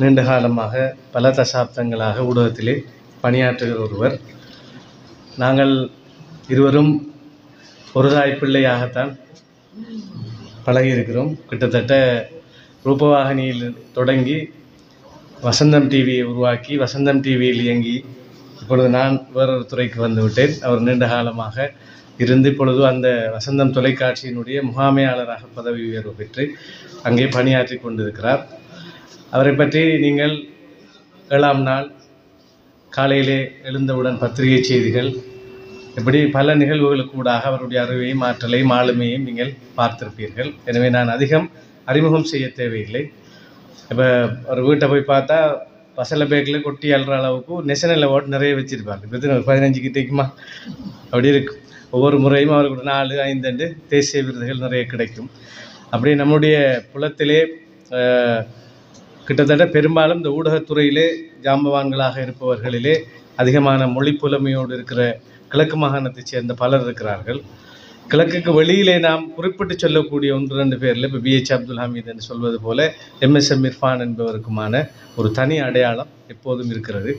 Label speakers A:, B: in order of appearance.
A: நீண்ட காலமாக பல தசாப்தங்களாக ஊடகத்திலே பணியாற்றுகிற ஒருவர். நாங்கள் இருவரும் ஒரு தாய் பிள்ளையாகத்தான் பழகியிருக்கிறோம். கிட்டத்தட்ட ரூபவாகினியில் தொடங்கி வசந்தம் டிவியை உருவாக்கி வசந்தம் டிவியில் இயங்கி இப்பொழுது நான் வேறொரு துறைக்கு வந்துவிட்டேன். அவர் நீண்ட காலமாக இருந்து இப்பொழுது அந்த வசந்தம் தொலைக்காட்சியினுடைய முகாமையாளராக பதவி உயர்வு பெற்று அங்கே பணியாற்றி கொண்டிருக்கிறார். அவரை பற்றி நீங்கள் ஏழாம் நாள் காலையிலே எழுந்தவுடன் பத்திரிகை செய்திகள் இப்படி பல நிகழ்வுகளுக்கு ஊடாக அவருடைய அறிவையும் ஆற்றலையும் ஆளுமையையும் நீங்கள் பார்த்திருப்பீர்கள். எனவே நான் அதிகம் அறிமுகம் செய்ய தேவையில்லை. இப்போ ஒரு வீட்டை போய் பார்த்தா பசல பேக்கில் கொட்டி அழுற அளவுக்கு நெஷனல் அவார்டு நிறைய வச்சுருப்பாங்க. இப்போ ஒரு பதினஞ்சு கிட்டேக்குமா அப்படி இருக்கும். ஒவ்வொரு முறையும் அவருக்கு நாலு ஐந்து தேசிய விருதுகள் நிறைய கிடைக்கும். அப்படி நம்முடைய புலத்திலே கிட்டத்தட்ட பெரும்பாலும் இந்த ஊடகத்துறையிலே ஜாம்பவான்களாக இருப்பவர்களிலே அதிகமான மொழி புலமையோடு இருக்கிற கிழக்கு மாகாணத்தைச் சேர்ந்த பலர் இருக்கிறார்கள். கிழக்குக்கு வெளியிலே நாம் குறிப்பிட்டு சொல்லக்கூடிய ஒன்று ரெண்டு பேரில் இப்போ பிஹெச் அப்துல் ஹமீத் என்று சொல்வது போல எம்எஸ்எம் இர்ஃபான் என்பவருக்குமான ஒரு தனி அடையாளம் எப்போதும் இருக்கிறது.